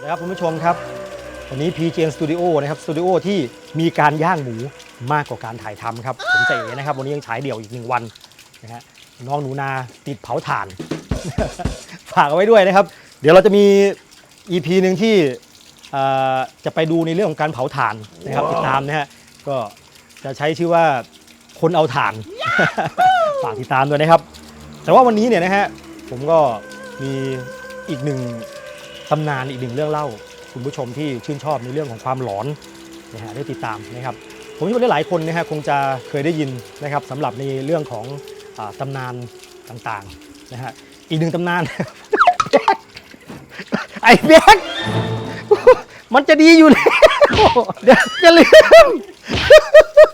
นะครับคุณผู้ชมครับ วันนี้ PGN Studio นะครับสตูดิโอที่มีการย่างหมูมากกว่าการถ่ายทำครับ ผมเจ๋นะครับ วันนี้ยังฉายเดี่ยวอีกหนึ่งวันนะฮะน้องหนูนาติดเผาถ่าน ฝากเอาไว้ด้วยนะครับ เดี๋ยวเราจะมี EP หนึ่งที่เอ่อจะไปดูในเรื่องของการเผาถ่านนะครับติดตามนะฮะก็จะใช้ชื่อว่าคนเอาถ่าน ฝากติดตามด้วยนะครับ แต่ว่าวันนี้เนี่ยนะฮะผมก็มีอีกหนึ่ง ตำนานอีกหนึ่งเรื่องเล่า คุณผู้ชมที่ชื่นชอบในเรื่องของความหลอนนะฮะได้ติดตามนะครับผมคิดว่าหลายคนนะฮะคงจะเคยได้ยินนะครับสำหรับในเรื่องของอตำนานต่างๆนะฮะอีกหนึ่งตำนาน ไอ้แบ๊กมันจะดีอยู่แล้วเดี๋ยวจะลืม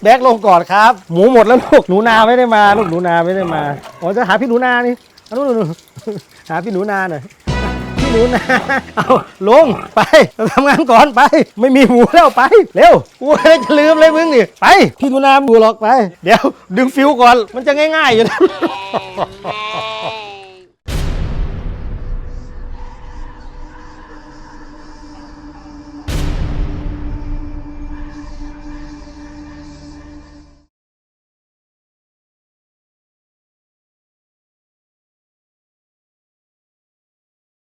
แบกลงก่อนครับ หมูหมดแล้วลูกหนูนาไม่ได้มาลูกหนูนาไม่ได้มาอ๋อจะหาพี่หนูนานี่อานู่นนู่นหาพี่หนูนาหน่อย หนูนาเอาลงไปทำงานก่อนไป ไม่มีหมูแล้วไป เร็วกูเลยจะลืมเลยมึงนี่ไป พี่หนูนาบูหรอกไป เดี๋ยวดึงฟิวก่อนมันจะง่ายๆอยู่นะ